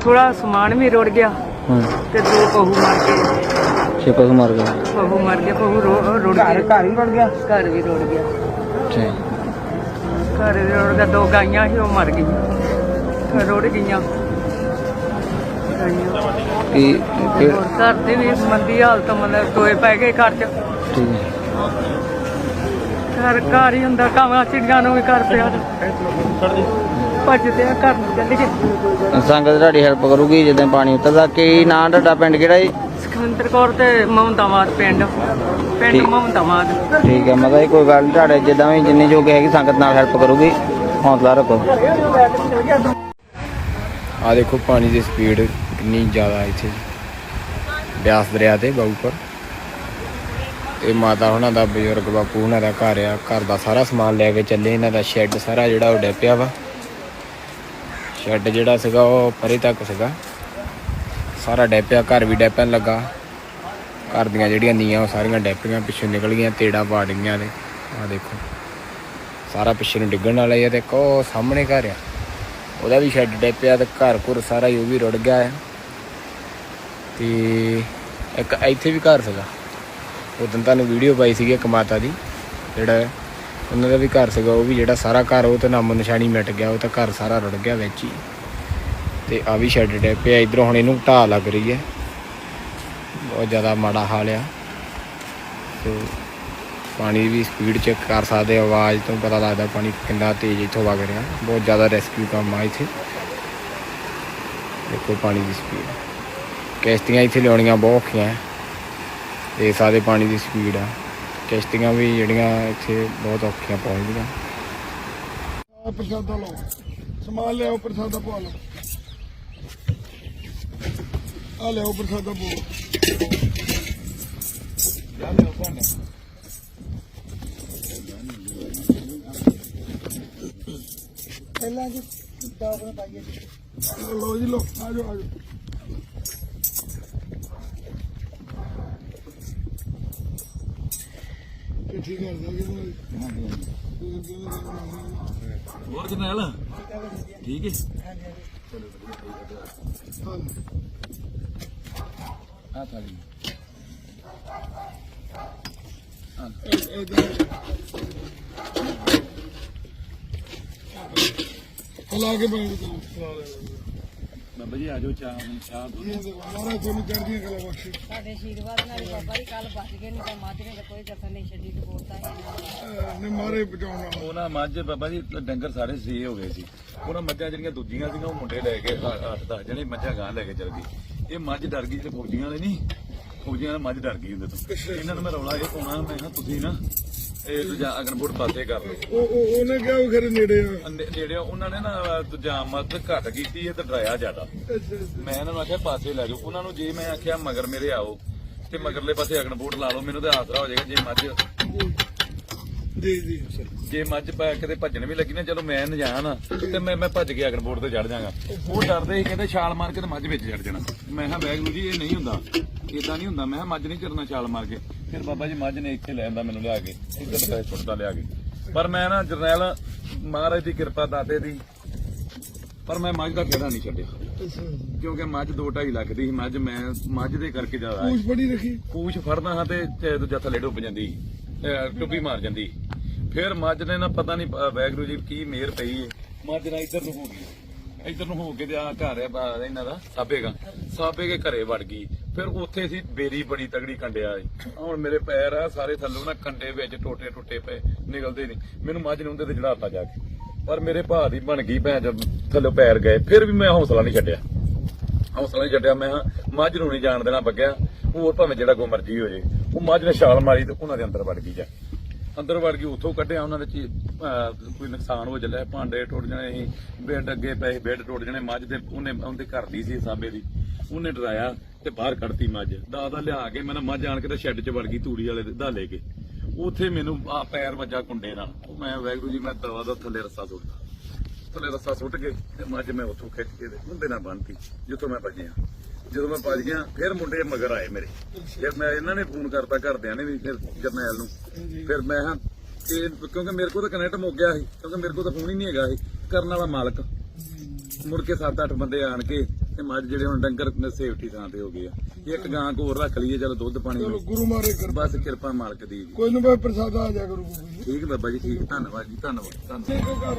ਥੋੜਾ ਸਮਾਨ ਵੀ ਰੁੜ ਗਿਆ ਹਾਂ। ਤੇ ਦੋ ਪਹੂ ਮਰ ਗਏ। ਛੇ ਪਸ਼ੂ ਮਰ ਗਏ। ਪਹੂ ਮਰ ਗਏ ਪਹੂ ਰੁ- ਰੁੜ ਗਏ। ਘਰ ਹੀ ਰੁੜ ਗਿਆ? ਘਰ ਵੀ ਰੁੜ ਗਿਆ। ਘਰ ਵੀ ਰੁੜ ਗਿਆ ਦੋ ਗਾਈਆਂ ਸੀ ਉਹ ਮਰ ਗਈਆਂ। ਰੁੜ ਗਈਆਂ। ਗਾਈਆਂ। ਕੀ ਕਿ- ਹੋਰ ਘਰ ਦੀ ਵੀ ਮੰਦੀ ਹਾਲਤ ਮਤਲਬ ਟੋਏ ਪੈ ਗਏ ਘਰ 'ਚ। ਠੀਕ ਹੈ। ਘਰ ਘਰ ਹੀ ਹੁੰਦਾ ਕਾਵਾਂ ਚਿੜੀਆਂ ਨੂੰ ਵੀ ਘਰ ਪਿਆ। ਭੱਜਦੇ ਆ ਘਰ ਨੂੰ ਚੱਲ ਗਏ ਸੰਗਤ ਤੁਹਾਡੀ ਹੈਲਪ ਕਰੂਗੀ ਜਦੋਂ ਪਾਣੀ ਉਤਰਦਾ। ਕੀ ਨਾਂ ਤੁਹਾਡਾ ਪਿੰਡ ਕਿਹੜਾ ਜੀ? ਕੌਰ ਤੇ ਮਮਤਾਵਾਦ ਪਿੰਡ। ਪਿੰਡ ਠੀਕ। ਮਮਤਾਵਾਦ। ਠੀਕ ਹੈ ਮਤਲਬ ਕੋਈ ਗੱਲ ਨੀ, ਤੁਹਾਡੇ ਜਿੱਦਾਂ ਵੀ ਜਿੰਨੀ ਜੋਗੇ ਹੈਗੀ ਸੰਗਤ ਨਾਲ ਹੈਲਪ ਕਰੂਗੀ। ਹੌਸਲਾ ਰੱਖੋ। ਆ ਦੇਖੋ ਪਾਣੀ ਦੀ ਸਪੀਡ ਕਿੰਨੀ ਜ਼ਿਆਦਾ ਇੱਥੇ। ਬਿਆਸ ਦਰਿਆ ਤੇ ਬਾਊਪਰ ਇਹ ਮਾਤਾ ਉਹਨਾਂ ਦਾ ਬਜ਼ੁਰਗ ਬਾਪੂ ਉਹਨਾਂ ਦਾ ਘਰ ਆ। ਘਰ ਦਾ ਸਾਰਾ ਸਮਾਨ ਲੈ ਕੇ ਚੱਲੇ ਇਹਨਾਂ ਦਾ ਸ਼ੈੱਡ ਸਾਰਾ ਜਿਹੜਾ ਉਹ ਡੈਪਿਆ ਵਾ। ਸ਼ੈੱਡ ਜਿਹੜਾ ਸੀਗਾ, ਉਹ ਪਰੇ ਤੱਕ ਸੀਗਾ। ਸਾਰਾ ਡੈਪਿਆ ਘਰ ਵੀ ਡੈਪਣ ਲੱਗਾ। ਘਰ ਦੀਆਂ ਜਿਹੜੀਆਂ ਨੀਆਂ ਉਹ ਸਾਰੀਆਂ ਡੈਪੀਆਂ ਪਿੱਛੋਂ ਨਿਕਲ ਗਈਆਂ, ਤੇੜਾ ਪਾੜ ਗਈਆਂ ਨੇ। ਆ ਦੇਖੋ। ਸਾਰਾ ਪਿੱਛੇ ਨੂੰ ਡਿੱਗਣ ਵਾਲਾ ਹੀ ਆ, ਤੇ ਕੋ ਸਾਹਮਣੇ ਘਰ ਆ। ਉਹਦਾ ਵੀ ਸ਼ੈੱਡ ਡੈਪਿਆ ਤੇ ਘਰ ਘੁਰ ਸਾਰਾ ਹੀ, ਉਹ ਵੀ ਰੁੜ ਗਿਆ ਹੈ ਤੇ ਇੱਕ ਇੱਥੇ ਵੀ ਘਰ ਸੀਗਾ। ਉਦੋਂ ਤੁਹਾਨੂੰ ਵੀਡੀਓ ਪਾਈ ਸੀਗੀ ਇੱਕ ਮਾਤਾ ਦੀ, ਜਿਹੜਾ ਉਹਨਾਂ ਦਾ ਵੀ ਘਰ ਸੀਗਾ, ਉਹ ਵੀ ਜਿਹੜਾ ਸਾਰਾ ਘਰ, ਉਹ ਤਾਂ ਨਾਮੋ ਨਿਸ਼ਾਨੀ ਮਿਟ ਗਿਆ, ਉਹ ਤਾਂ ਘਰ ਸਾਰਾ ਰੁੜ ਗਿਆ ਵਿੱਚ ਹੀ। ਤੇ ਆ ਵੀ ਸ਼ੈੱਡ ਡੈਪਿਆ ਇਧਰੋਂ ਹੁਣ ਇਹਨੂੰ ਢਾਹ ਲੱਗ ਰਹੀ ਹੈ। ਬਹੁਤ ਜ਼ਿਆਦਾ ਮਾੜਾ ਹਾਲ ਆ। ਤੇ ਪਾਣੀ ਦੀ ਸਪੀਡ ਚੈੱਕ ਕਰ ਸਕਦੇ ਆਵਾਜ਼ ਤੋਂ ਪਤਾ ਲੱਗਦਾ ਪਾਣੀ ਕਿੰਨਾ ਤੇਜ਼ ਇੱਥੋਂ ਵਗ ਰਿਹਾ। ਬਹੁਤ ਜ਼ਿਆਦਾ ਰੈਸਕਿਊ ਕੰਮ ਆ ਇੱਥੇ। ਦੇਖੋ ਪਾਣੀ ਦੀ ਸਪੀਡ ਕਿਸ਼ਤੀਆਂ ਇੱਥੇ ਲਿਆਉਣੀਆਂ ਬਹੁਤ ਔਖੀਆਂ। ਹੈ ਸਾਰੇ ਪਾਣੀ ਦੀ ਸਪੀਡ ਆ। ਕਿਸ਼ਤੀਆਂ ਵੀ ਜਿਹੜੀਆਂ ਇੱਥੇ ਬਹੁਤ ਔਖੀਆਂ ਪਹੁੰਚਦੀਆਂ ਆ ਪ੍ਰਸਾਦਾ ਲਓ। ਸਮਾਨ ਲਿਆਓ ਪ੍ਰਸਾਦਾ ਪਵਾ ਲਓ। ਆ ਲਿਆਓ ਪ੍ਰਸਾਦਾ ਪਵਾ ਪਹਿਲਾਂ ਜੀ ਦਾਬਣਾ ਪਾਈਏ ਲੋ ਜੀ ਲੋ ਆ ਜਾਓ ਆ ਜਾਓ ਇਹ ਠੀਕ ਹੈ ਨਾ ਜੀ ਹੋਰ ਜਰਨੈਲ? ਠੀਕ ਹੈ? ਆ ਲਾ ਕੇ ਬਣ ਗਈ ਬਾਬਾ ਜੀ ਆਜੋ ਚਾਹ ਚਾਹ ਮਹਾਰਾਜ ਤੁਹਾਨੂੰ ਚੜ੍ਹਦੀਆਂ ਕਲਾ ਬਖਸ਼ੇ। ਸਾਡੇ ਆਸ਼ੀਰਵਾਦ ਨਾਲ ਹੀ ਬਾਬਾ ਜੀ ਕੱਲ ਬਚ ਗਏ ਨਹੀਂ ਤਾਂ ਮਾਝ ਨੇ ਤਾਂ ਕੋਈ ਕਸਰ ਨਹੀਂ ਛੱਡੀ ਤੇ ਬੋਲਤਾ ਹੀ ਨੇ ਮਾਰੇ ਬਚਾਉਣਾ ਉਹ ਨਾ ਮੱਝ ਬਾਬਾ ਜੀ ਡੰਗਰ ਸਾਰੇ ਸੀ ਹੋ ਗਏ ਸੀ। ਉਹਨਾਂ ਮੱਝਾਂ ਜਿਹੜੀਆਂ ਦੂਜੀਆਂ ਸੀਗੀਆਂ ਉਹ ਮੁੰਡੇ ਲੈ ਕੇ 8-10 ਜਣੇ ਮੱਝਾਂ ਗਾਂ ਲੈ ਕੇ ਚਲ ਗਈ। ਇਹ ਮੱਝ ਡਰ ਗਈ ਜਿਹੜੇ ਫੌਜੀਆਂ ਵਾਲੇ ਨਹੀਂ। ਫੌਜੀਆਂ ਨਾਲ ਮੱਝ ਡਰ ਗਈ ਹੁੰਦੇ ਤੋਂ। ਇਹਨਾਂ ਨੂੰ ਮੈਂ ਰੌਲਾ ਇਹ ਪਾਉਣਾ ਮੈਂ ਕਿਹਾ ਤੁਸੀਂ ਨਾ ਇਹ ਦੂਜਾ ਅਗਨਬੋਰਡ ਪਾਸੇ ਕਰ ਲਓ। ਉਹ ਉਹ- ਉਹਨੇ ਕਿਹਾ ਉਹ ਖਰੇ ਨੇੜੇ ਆ। ਅੰਦੇ- ਜਿਹੜੇ ਉਹਨਾਂ ਨੇ ਨਾ ਦੂਜਾ ਮੱਝ ਘੱਟ ਕੀਤੀ ਹੈ ਤੇ ਡਰਾਇਆ ਜ਼ਿਆਦਾ। ਮੈਂ ਇਹਨਾਂ ਨੂੰ ਆਖਿਆ ਪਾਸੇ ਲੈ ਜਾਓ। ਉਹਨਾਂ ਨੂੰ ਜੇ ਮੈਂ ਆਖਿਆ ਮਗਰ ਮੇਰੇ ਆਓ। ਤੇ ਮਗਰਲੇ ਪਾਸੇ ਅਗਨਬੋਰਡ ਲਾ ਲਓ। ਮੈਨੂੰ ਤੇ ਆਸਰਾ ਹੋ ਜਾਏਗਾ ਜੇ ਮੱਝ ਜੀ ਜੀ ਜੇ ਮੱਝ ਪਾ ਕਿਤੇ ਭੱਜਣ ਵੀ ਲੱਗੀ ਨਾ ਚਲੋ ਮੈਂ ਨਾ ਜਾਣਾ ਨਾ ਤੇ ਮੈਂ ਮੈਂ ਭੱਜ ਕੇ ਅਗਨਬੋਰਡ ਤੇ ਚੜ ਜਾਗਾ ਉਹ ਡਰਦੇ ਸੀ ਕਹਿੰਦੇ ਛਾਲ ਮਾਰ ਕੇ ਤੇ ਮੱਝ ਵਿੱਚ ਚੜ ਜਾਣਾ। ਮੈਂ ਕਿਹਾ ਵੈਗਰੂ ਜੀ ਇਹ ਨਹੀਂ ਹੁੰਦਾ। ਇਦਾਂ ਨਹੀਂ ਹੁੰਦਾ। ਮੈਂ ਕਿਹਾ ਮੱਝ ਨਹੀਂ ਚੜਨਾ ਛਾਲ ਮਾਰ ਕੇ। ਫਿਰ ਬਾਬਾ ਜੀ ਮੱਝ ਨੇ ਇੱਥੇ ਲੈ ਆਂਦਾ ਮੈਨੂੰ ਲਿਆ ਕੇ ਇੱਧਰ ਤੇ ਛੁੱਟਦਾ ਲਿਆ ਕੇ। ਪਰ ਮੈਂ ਨਾ ਜਰਨੈਲ ਮਹਾਰਾਜ ਦੀ ਕਿਰਪਾ ਦਾਤੇ ਦੀ ਪਰ ਮੈਂ ਮੱਝ ਦਾ ਖੇੜਾ ਨਹੀਂ ਛੱਡਿਆ। ਕਿਉਂਕਿ ਮੱਝ 2.5 ਲੱਖ ਦੀ ਸੀ ਮੱਝ ਮੈਂ ਮੱਝ ਦੇ ਕਰਕੇ ਜ਼ਿਆਦਾ ਪੂਛ ਬੜੀ ਰੱਖੀ। ਪੂਛ ਫੜਦਾ ਹਾਂ ਤੇ ਦੂਜਾ ਥੱਲੇ ਡੁੱਬ ਜਾਂਦੀ ਟੁੱਬੀ ਮਾਰ ਜਾਂਦੀ। ਫਿਰ ਮੱਝ ਨੇ ਨਾ ਪਤਾ ਨਹੀਂ ਵੈਗਰੂ ਜੀ ਕੀ ਮੇਰ ਪਈ ਏ। ਮੱਝ ਨਾ ਇੱਧਰ ਨੂੰ ਹੋ ਗਈ। ਇੱਧਰ ਨੂੰ ਹੋ ਕੇ ਤੇ ਆ ਘਰ ਬਾ- ਇਹਨਾਂ ਦਾ ਸਾਬੇਗਾ। ਸਾਬੇ ਕੇ ਘਰੇ ਵੜ ਗਈ। ਫਿਰ ਉੱਥੇ ਸੀ ਬੇਰੀ ਬੜੀ ਤਗੜੀ ਕੰਡਿਆ ਏ ਹੁਣ ਮੇਰੇ ਪੈਰ ਆ, ਸਾਰੇ ਥੱਲੋਂ ਨਾ ਕੰਡੇ ਵਿੱਚ ਟੋਟੇ ਟੁੱਟੇ ਪਏ, ਨਿਕਲਦੇ ਨਹੀਂ। ਮੈਨੂੰ ਮੱਝ ਨੂੰ ਉਹਦੇ ਤੇ ਚੜਾਤਾ ਜਾ ਕੇ। ਪਰ ਮੇਰੇ ਭਾਅ ਦੀ ਬਣ ਗਈ ਭੈਣ ਜਦ ਥੱਲੋਂ ਪੈਰ ਗਏ, ਫਿਰ ਵੀ ਮੈਂ ਹੌਸਲਾ ਨਹੀਂ ਛੱਡਿਆ। ਹੌਸਲਾ ਨਹੀਂ ਛੱਡਿਆ, ਮੈਂ ਕਿਹਾ, ਮੱਝ ਨੂੰ ਨਹੀਂ ਜਾਣ ਦੇਣਾ ਬੱਗਿਆ। ਹੋਰ ਭਾਵੇਂ ਜਿਹੜਾ ਕੋ ਮਰਜ਼ੀ ਹੋ ਜੇ ਉਹ ਮੱਝ ਨੇ ਛਾਲ ਮਾਰੀ ਤੇ ਉਹਨਾਂ ਦੇ ਅੰਦਰ ਵੜ ਗਈ ਜਾ। ਅੰਦਰ ਵੜ ਗਈ, ਉੱਥੋਂ ਕੱਢਿਆ ਉਹਨਾਂ ਦੇ ਚੀ- ਕੋਈ ਨੁਕਸਾਨ ਹੋ ਚੱਲਿਆ। ਭਾਂਡੇ ਟੁੱਟ ਜਾਣੇ ਸੀ, ਬੈੱਡ ਅੱਗੇ ਪਏ, ਬੈੱਡ ਟੁੱਟ ਜਾਣੇ, ਮੱਝ ਦੇ ਉਹਨੇ, ਉਹਦੇ ਘਰ ਦੀ ਸੀ ਸਾਬੇ ਦੀ। ਉਹਨੇ ਡਰਾਇਆ। ਤੇ ਬਾਹਰ ਕੱਢਤੀ ਮੱਝ। ਦਾ ਲਿਆ ਕੇ ਮੈਂ ਮੱਝ ਆਣ ਕੇ ਤੇ ਸ਼ੈੱਡ 'ਚ ਵੜ ਗਈ ਤੂੜੀ ਵਾਲੇ ਦੇ ਧਾਲੇ ਕੇ। ਉੱਥੇ ਮੈਨੂੰ ਆ ਪੈਰ ਵੱਜਾ ਕੁੰਡੇ ਨਾਲ। ਉਹ ਮੈਂ ਵੈਗਰੂ ਜੀ, ਮੈਂ ਦਵਾ ਦਾ ਥੱਲੇ ਰੱਸਾ ਸੁੱਟਦਾ। ਥੱਲੇ ਰੱਸਾ ਸੁੱਟ ਕੇ ਤੇ ਮੱਝ ਮੈਂ ਉੱਥੋਂ ਖਿੱਚ ਕੇ ਤੇ ਨਾਲ ਬੰਨਤੀ, ਜਿੱਥੋਂ ਮੈਂ ਭੱਜਿਆ। ਜਦੋਂ ਮੈਂ ਭੱਜ ਗਿਆ, ਫਿਰ ਮੁੰਡੇ ਮਗਰ ਆਏ ਮੇਰੇ। ਫਿਰ ਮੈਂ ਇਹਨਾਂ ਨੇ ਫੋਨ ਕਰਤਾ ਘਰਦਿਆਂ ਨੇ ਵੀ, ਫਿਰ ਜਰਨੈਲ ਨੂੰ। ਫਿਰ ਮੈਂ ਹਾਂ, ਤੇ ਕਿਉਂਕਿ ਮੇਰੇ ਕੋਲ ਤਾਂ ਕਨੈਕਟ ਮੁੱਕ ਗਿਆ ਸੀ, ਕਿਉਂਕਿ ਮੇਰੇ ਕੋਲ ਤਾਂ ਫੋਨ ਹੀ ਨਹੀਂ ਹੈਗਾ ਸੀ। ਕਰਨ ਵਾਲਾ ਮਾਲਕ। ਮੁੜ ਕੇ 7-8 ਬੰਦੇ ਆਣ ਕੇ ਤੇ ਮੱਝ ਜਿਹੜੇ ਹੁਣ ਡੰਗਰ ਸੇਫਟੀ ਥਾਂ ਤੇ ਹੋ ਗਏ ਆ। ਇੱਕ ਗਾਂ ਕੋ ਹੋਰ ਰੱਖ ਲਈਏ ਚਲੋ ਦੁੱਧ ਪਾਣੀ ਚਲੋ ਗੁਰੂ ਮਾਰੇ ਕਰ। ਬਸ ਕਿਰਪਾ ਮਾਲਕ ਦੀ ਜੀ। ਕੋਈ ਨਾ ਬਈ ਪ੍ਰਸਾਦਾ ਆ ਜਾ ਕਰੂ ਕੋਈ ਠੀਕ ਬਾਬਾ ਜੀ ਠੀਕ। ਧੰਨਵਾਦ ਜੀ ਧੰਨਵਾਦ ਧੰਨਵਾਦ।